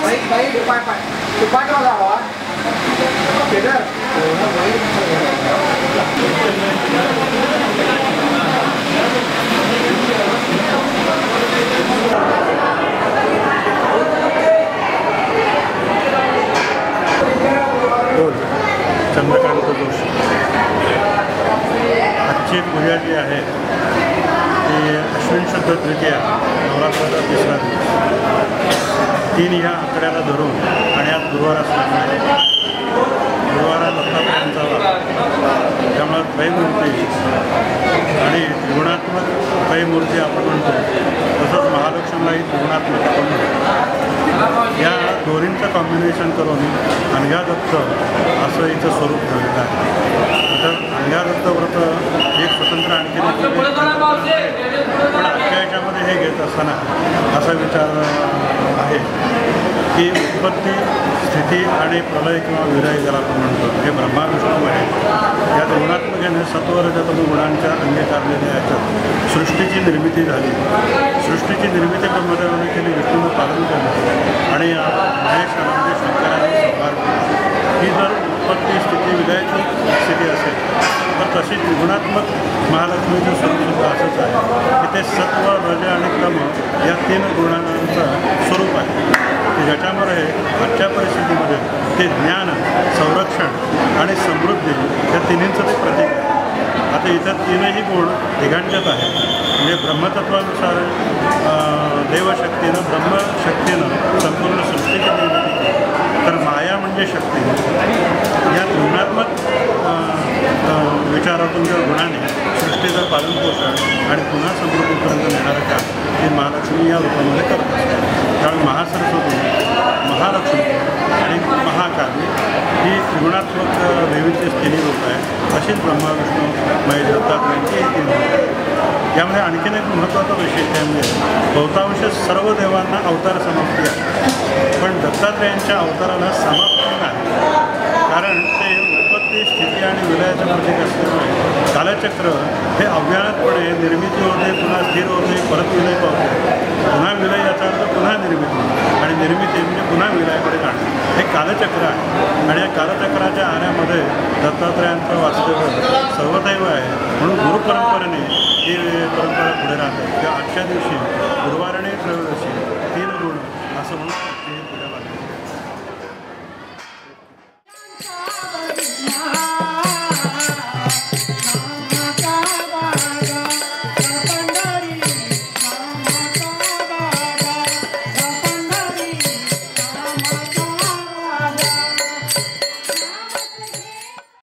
Baik, baik, baik, baik. Cepat kalau dah, wah. Okay, dah. Chandrakant Joshi. आजची पूजा जी आहे ती अश्विन शुद्ध तृतीया नवरात्राचा तिसरा दिवस. तीन ह्या आकड्याला धरून आणि आज गुरुवार असल्यामुळे गुरुवारा दत्तात्रयांचा त्यामुळे त्यामुळं त्रयमूर्ती आणि त्रिगुणात्मक त्रयमूर्ती आपण म्हणतो. तसंच महालक्ष्मीलाही त्रिगुणात्मक आपण म्हणतो. दोन्हींचं कॉम्बिनेशन करून अनघा दत्त असं इथं स्वरूप ठेवलेलं आहे. तर अनघा दत्त व्रत एक स्वतंत्र आणखी पण याच्यामध्ये हे घेत असताना असा विचार आहे की उत्पत्ती स्थिती आणि प्रलय किंवा विलय ज्याला आपण म्हणतो हे ब्रह्मा विष्णू आहे. या गुणात्मकेने सत्वरजतम गुणांच्या अंगीकारलेल्या याच्यात सृष्टीची निर्मिती झाली. सृष्टीची निर्मिती ब्रह्मदेवाने केली विष्णूनं पालन केलं. आणि या महेश आनंदी शंकराने संहार ही जर उत्पत्ती स्थिती विलयाची स्थिती असेल तर तशी गुणात्मक महालक्ष्मीचं स्वरूप सुद्धा असंच आहे. की ते सत्व रज आणि क्रम या तीन गुणांचं स्वरूप आहे. की ज्याच्यामध्ये आजच्या परिस्थितीमध्ये ते ज्ञान संरक्षण आणि समृद्धी या तिन्हींचं ते प्रतीक आहे. आता इतर तीनही गुण तिघांच्यात आहेत. म्हणजे ब्रह्मतत्वानुसार देवशक्तीनं ब्रह्मशक्तीनं संपूर्ण सृष्टीची निर्मिती केली. तर माया म्हणजे शक्ती. या गुणात्मक विचारातून किंवा गुणाने सृष्टीचं पालनपोषण आणि पुन्हा समृद्धीपर्यंत नेणारं काम हे महालक्ष्मी या रूपामध्ये करत असते त्यामुळे महासरस्वती महालक्ष्मी आणि महाकाली ही त्रिगुणात्मक देवीची स्थिती रूप अशीच ब्रह्मा विष्णू महेश दत्तात्रयांची ही तीन यामध्ये आणखीन एक महत्त्वाचं वैशिष्ट्य म्हणजे बहुतांश सर्व देवांना अवतार समाप्ती आहे. पण दत्तात्रयांच्या अवताराला समाप्ती नाही. कारण ते उत्पत्ती स्थिती आणि विलयाचं प्रतीक असल्यामुळे कालचक्र हे अव्याहतपणे निर्मिती होते पुन्हा स्थिर होते परत विलय पावते पुन्हा विलय याचा अर्थ पुन्हा निर्मिती आणि निर्मिती म्हणजे पुन्हा विलयाकडे जाणे हे कालचक्र आहे. आणि या कालचक्राच्या आण्यामध्ये दत्तात्रयांचं वास्तव्य सर्वदैव आहे. म्हणून गुरुपरंपरेने ही परंपरा पुढे राहते. किंवा आजच्या दिवशी गुरुवारणे त्रयोदशी तीन गुण असं म्हणून